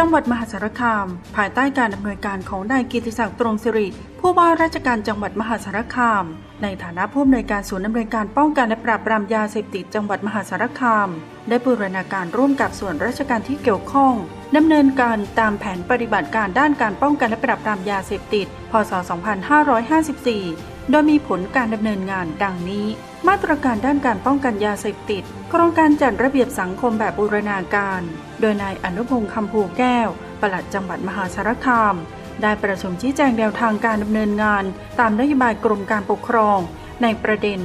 จังหวัดมหาสารคาม ภายใต้การดำเนินการของนายกิติศักดิ์ตรงสิริ ผู้ว่าราชการจังหวัดมหาสารคาม ในฐานะผู้อำนวยการศูนย์ดำเนินการป้องกันและปราบปรามยาเสพติดจังหวัดมหาสารคาม ได้บูรณาการร่วมกับส่วนราชการที่เกี่ยวข้องดำเนินการตามแผนปฏิบัติการด้านการป้องกันและปราบปรามยาเสพติด พศ 2554 โดยมีผลการดำเนินงานดังนี้ มาตรการด้านการป้องกันยาเสพติด โครงการจัดระเบียบสังคมแบบบูรณาการ โดยนายอนุพงศ์คำภูแก้ว ปลัดจังหวัดมหาสารคาม ได้ประชุมชี้แจงแนวทางการดำเนินงาน ตามนโยบายกรมการปกครอง ในประเด็น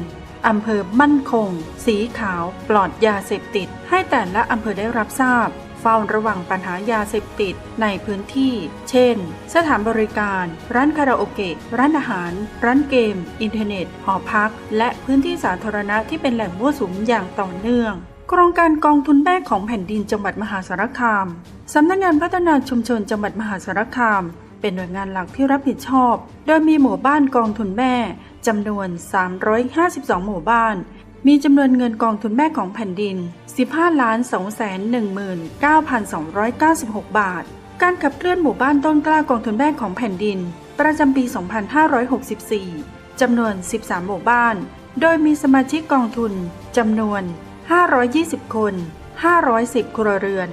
อำเภอมั่นคง สีขาว ปลอดยาเสพติด ให้แต่ละอำเภอได้รับทราบ เฝ้าระวังปัญหายาเสพติดในพื้นที่ เช่น สถานบริการ ร้านคาราโอเกะ ร้านอาหาร ร้านเกม อินเทอร์เน็ต หอพัก และพื้นที่สาธารณะที่เป็นแหล่งมั่วสุมอย่างต่อเนื่องโครงการกองทุนแม่ของแผ่นดินจังหวัดมหาสารคาม สำนักงานพัฒนาชุมชนจังหวัดมหาสารคาม เป็นหน่วยงานหลักที่รับผิดชอบ โดยมีหมู่บ้านกองทุนแม่จำนวน 352 หมู่บ้าน มีจำนวนเงินกองทุนแม่ของแผ่นดิน 15ล้าน219,296 บาท การขับเคลื่อนหมู่บ้านต้นกล้ากองทุนแม่ของแผ่นดิน ประจำปี 2564 จำนวน 13 หมู่บ้าน โดยมีสมาชิกกองทุนจำนวน 520 คน 510 ครัวเรือน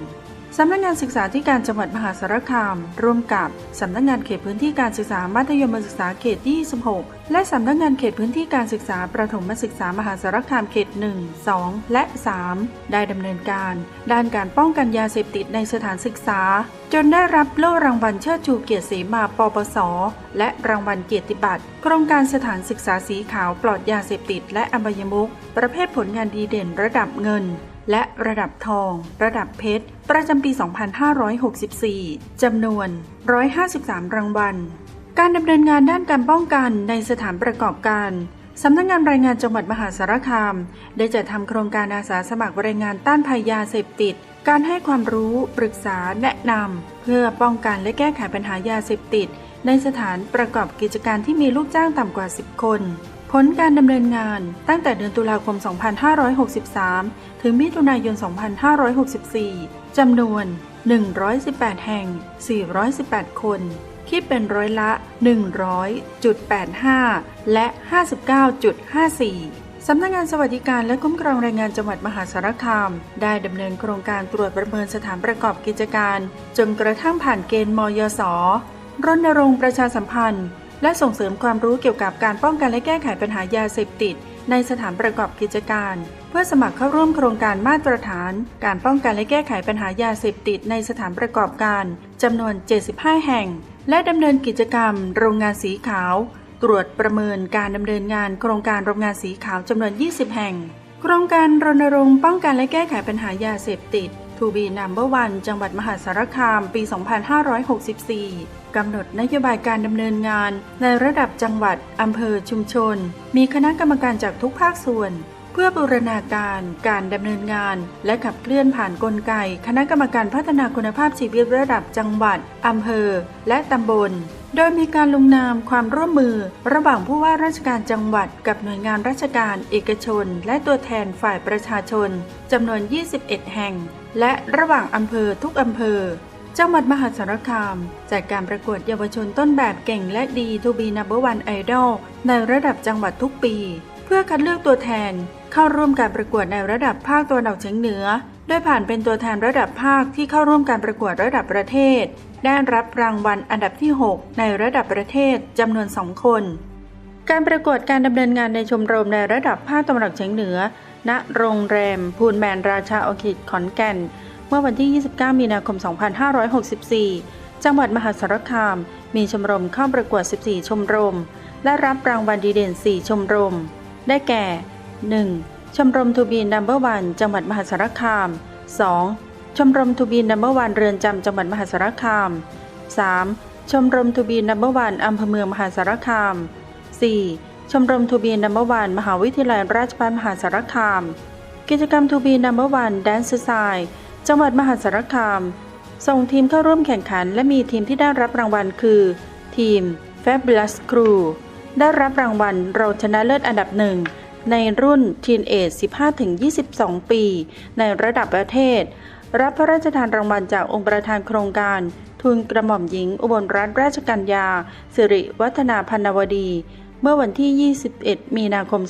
สำนักงานศึกษาธิการจังหวัดมหาสารคาม ร่วมกับสำนักงานเขตพื้นที่การศึกษามัธยมศึกษาเขตที่ 26 และสำนักงานเขตพื้นที่การศึกษาประถมศึกษามหาสารคามเขต 1 2 และ 3 ได้ดำเนินการ ด้านการป้องกันยาเสพติดในสถานศึกษา จนได้รับโล่รางวัลเชิดชูเกียรติสีมาปปส และรางวัลเกียรติบัตรโครงการสถานศึกษาสีขาวปลอดยาเสพติดและอบายมุกประเภทผลงานดีเด่นระดับเงิน และระดับทอง ระดับเพชร ประจำปี 2564 จำนวน 153 รางวัล การดำเนินงานด้านการป้องกันในสถานประกอบการสำนักงานรายงานจังหวัดมหาสารคาม ได้จัดทำโครงการอาสาสมัครรายงานต้านภัยยาเสพติด การให้ความรู้ ปรึกษา แนะนำเพื่อป้องกันและแก้ไขปัญหายาเสพติด ในสถานประกอบกิจการที่มีลูกจ้างต่ำกว่า 10 คน ผลการดำเนินงานตั้งแต่เดือนตุลาคม 2563 ถึงมิถุนายน 2564 จำนวน 118 แห่ง 418 คน คิดเป็นร้อยละ 100.85 และ 59.54 สำนักงานสวัสดิการและคุ้มครองแรงงานจังหวัดมหาสารคาม ได้ดำเนินโครงการตรวจประเมินสถานประกอบกิจการ จนกระทั่งผ่านเกณฑ์มยศรณรงค์ประชาสัมพันธ์ และส่งเสริมความรู้เกี่ยวกับการป้องกันและแก้ไขปัญหายาเสพติด ในสถานประกอบกิจการ เพื่อสมัครเข้าร่วมโครงการมาตรฐาน การป้องกันและแก้ไขปัญหายาเสพติดในสถานประกอบการจำนวน 75 แห่ง และดำเนินกิจกรรม โรงงานสีขาว ตรวจประเมินการดำเนินงานโครงการโรงงานสีขาวจำนวน 20 แห่ง โครงการรณรงค์ป้องกันและแก้ไขปัญหายาเสพติด ทูบีนัมเบอร์วันจังหวัดมหาสารคามปี 2564 กำหนดนโยบายการดำเนินงาน ในระดับจังหวัด อำเภอ ชุมชน มีคณะกรรมการจากทุกภาคส่วน เพื่อบูรณาการ การดำเนินงาน และขับเคลื่อนผ่านนกลไก คณะกรรมการพัฒนาคุณภาพชีวิตระดับจังหวัด อำเภอ และตำบลโดยมีการลงนามความร่วมมือ ระหว่างผู้ว่าราชการจังหวัดกับหน่วยงานราชการ เอกชน และตัวแทนฝ่ายประชาชนจำนวน 21 แห่ง และระหว่างอำเภอทุกอำเภอ จังหวัดมหาสารคามจัดการประกวดเยาวชนต้นแบบเก่งและดีทูบีนับเบอร์วันไอดอลในระดับจังหวัดทุกปี เพื่อคัดเลือกตัวแทน เข้าร่วมการประกวดในระดับภาคตะวันออกเฉียงเหนือ โดยผ่านเป็นตัวแทนระดับภาคที่เข้าร่วมการประกวดระดับประเทศ ได้รับรางวัลอันดับที่ 6 ในระดับประเทศจำนวน 2 คนการประกวดการดำเนินงานในชมรมในระดับภาคตะวันออกเฉียงเหนือ ณโรงแรมพูลแมนราชาออคิดขอนแก่น เมื่อวันที่ 29 มีนาคม 2564 จังหวัดมหาสารคาม มีชมรมเข้าประกวด 14 ชมรม และรับรางวัลดีเด่น 4 ชมรม ได้แก่ 1. ชมรมทูบีนัมเบอร์วันจังหวัดมหาสารคาม 2. ชมรมทูบีนัมเบอร์วันเรือนจำจังหวัดมหาสารคาม 3. ชมรมทูบีนัมเบอร์วันอำเภอเมืองมหาสารคาม 4. ชมรมทูบีนัมเบอร์วันมหาวิทยาลัยราชภัฏมหาสารคาม กิจกรรมทูบีนัมเบอร์วันแดนซ์ไซจังหวัดมหาสารคาม ส่งทีมเข้าร่วมแข่งขัน และมีทีมที่ได้รับรางวัลคือ ทีม Fabulous Crew ได้รับรางวัลรองชนะเลิศอันดับหนึ่งในรุ่น Teen Age 15-22 ปี ในระดับประเทศ รับพระราชทานรางวัลจากองค์ประธานโครงการ ทุนกระหม่อมหญิง อุบลรัตนราชกัญญาสิริวัฒนาพันนวดี เมื่อวันที่ 21 มีนาคม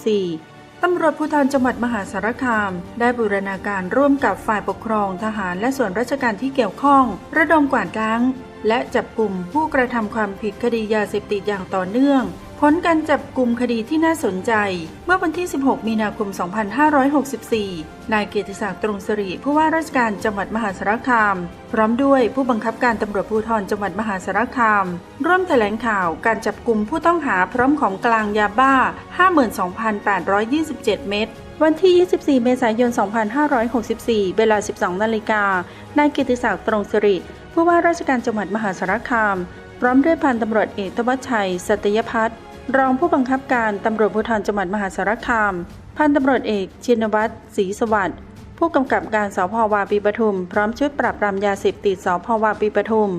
2564 ตำรวจภูธรจังหวัดมหาสารคาม ได้บูรณาการร่วมกับฝ่ายปกครองทหารและส่วนราชการที่เกี่ยวข้อง ระดมกวาดล้าง และจับกลุ่มผู้กระทำความผิดคดียาเสพติดอย่างต่อเนื่อง ผลการจับกลุ่มคดีที่น่าสนใจ เมื่อวันที่ 16 มีนาคม 2564 นายเกียรติศักดิ์ตรงสริผู้ว่าราชการจังหวัดมหาสารคาม พร้อมด้วยผู้บังคับการตำรวจภูธรจังหวัดมหาสารคาม ร่วมแถลงข่าวการจับกลุ่มผู้ต้องหาพร้อมของกลางยาบ้า 52,827 เม็ดวันที่ 24 เมษายน 2564 เวลา 12 นาฬิกานายกิติศักดิ์ตรงสิริผู้ว่าราชการจังหวัดมหาสารคาม พร้อมด้วยพันตำรวจเอกทวัชชัย สัตยพัฒน์รองผู้บังคับการตำรวจภูธรจังหวัดมหาสารคาม พันตำรวจเอกชินวัตรศรีสวัสดิ์ผู้กำกับการสพวาปีปทุม พร้อมชุดปราบปรามยาเสพติดสพวาปีปทุม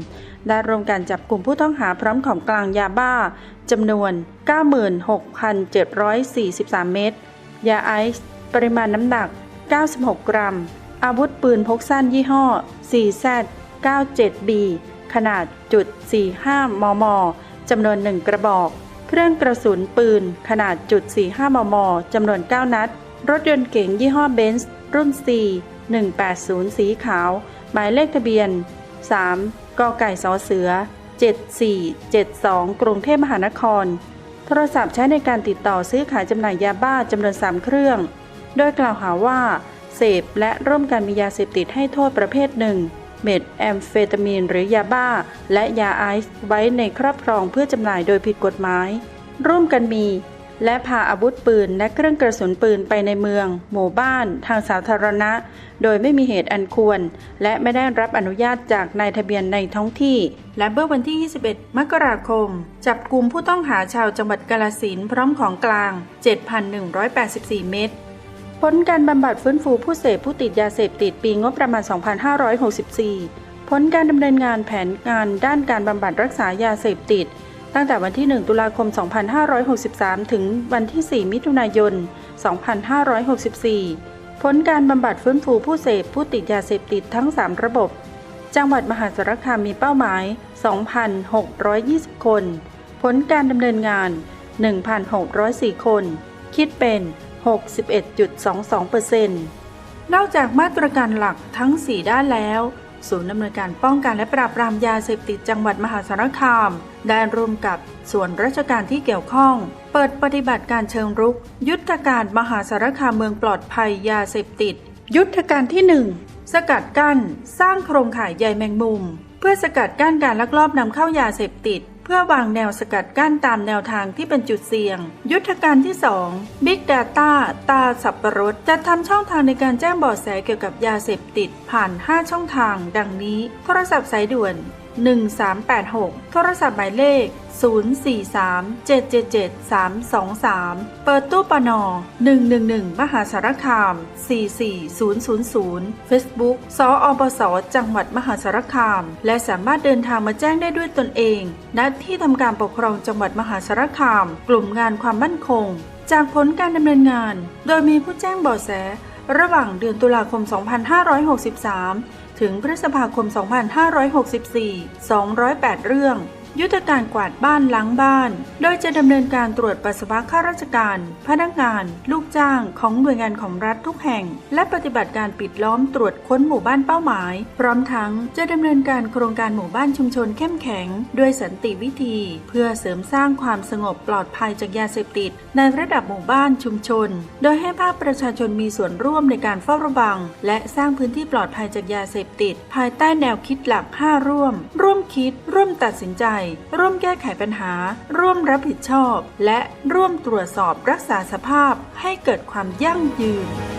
ได้ร่วมกันจับกลุ่มผู้ต้องหาพร้อมของกลางยาบ้าจำนวน 96,743 เม็ด ยาไอซ์ปริมาณน้ำหนัก 96 กรัม อาวุธปืนพกสั้นยี่ห้อ 4Z 97B ขนาดจุด45 มม จำนวน 1 กระบอก เครื่องกระสุนปืน ขนาดจุด45 มม จำนวน 9 นัด รถยนต์เก๋งยี่ห้อเบนซ์รุ่น C 180 สีขาว หมายเลขทะเบียน 3 กไก่สอเสือ 7472 กรุงเทพมหานคร โทรศัพท์ใช้ในการติดต่อซื้อขายจำหน่ายยาบ้าจำนวน 3 เครื่อง โดยกล่าวหาว่า เสพและร่วมกันมียาเสพติดให้โทษประเภทหนึ่ง เม็ดแอมเฟตามีนหรือยาบ้า และยาไอซ์ไว้ในครอบครองเพื่อจำหน่ายโดยผิดกฎหมาย ร่วมกันมี และพาอาวุธปืนและเครื่องกระสุนปืนไปในเมือง หมู่บ้าน ทางสาธารณะ โดยไม่มีเหตุอันควร และไม่ได้รับอนุญาตจากนายทะเบียนในท้องที่ และเมื่อวันที่ 21 มกราคม จับกลุ่มผู้ต้องหาชาวจังหวัดกาลสินพร้อมของกลาง 7,184 เม็ด ลการบำบัดฟื้นฟูผู้เสพผู้ติดยาเสพติดปีงบประมาณ 2564 ผลการดำเนินงานแผนงานด้านการบำบัดรักษายาเสพติด ตั้งแต่วันที่ 1 ตุลาคม 2563 ถึงวันที่ 4 มิถุนายน 2564 ผลการบำบัดฟื้นฟูผู้เสพผู้ติดยาเสพติดทั้ง 3 ระบบ จังหวัดมหาสารคามมีเป้าหมาย 2,620 คน ผลการดำเนินงาน 1,604 คน คิดเป็น 61.22%นอกจากมาตรการหลักทั้ง 4 ด้านแล้ว ศูนย์ดำเนินการป้องกันและปราบปรามยาเสพติดจังหวัดมหาสารคาม ได้ร่วมกับส่วนราชการที่เกี่ยวข้อง เปิดปฏิบัติการเชิงรุก ยุทธการมหาสารคามเมืองปลอดภัยยาเสพติด ยุทธการที่ 1 สกัดกั้น สร้างโครงข่ายใยแมงมุม เพื่อสกัดกั้นการลักลอบนำเข้ายาเสพติด เพื่อวางแนวสกัดกั้นตามแนวทางที่เป็นจุดเสี่ยง ยุทธการที่ 2 Big Data ตาสับปะรดจะทำช่องทางในการแจ้งเบาะแสเกี่ยวกับยาเสพติดผ่าน 5 ช่องทาง ดังนี้ โทรศัพท์สายด่วน 1386 โทรศัพท์หมายเลข 043-777-323 เปิดตู้ปน 111 มหาสารคาม 44000 Facebook สออบส จังหวัดมหาสารคาม และสามารถเดินทางมาแจ้งได้ด้วยตนเอง ณ ที่ทำการปกครองจังหวัดมหาสารคาม กลุ่มงานความมั่นคง จากผลการดำเนินงาน โดยมีผู้แจ้งเบาะแส ระหว่างเดือนตุลาคม 2563 ถึงพฤษภาคม 2564 208 เรื่อง ยุทธการกวาดบ้านล้างบ้าน โดยจะดำเนินการตรวจปัสสาวะข้าราชการ พนักงาน ลูกจ้างของหน่วยงานของรัฐทุกแห่ง และปฏิบัติการปิดล้อมตรวจค้นหมู่บ้านเป้าหมาย พร้อมทั้งจะดำเนินการโครงการหมู่บ้านชุมชนเข้มแข็ง ด้วยสันติวิธี เพื่อเสริมสร้างความสงบปลอดภัยจากยาเสพติด ในระดับหมู่บ้านชุมชน โดยให้ภาคประชาชนมีส่วนร่วมในการเฝ้าระวัง และสร้างพื้นที่ปลอดภัยจากยาเสพติด ภายใต้แนวคิดหลัก 5 ร่วม ร่วมคิด ร่วมตัดสินใจร่วมแก้ไขปัญหา ร่วมรับผิดชอบ และร่วมตรวจสอบรักษาสภาพให้เกิดความยั่งยืน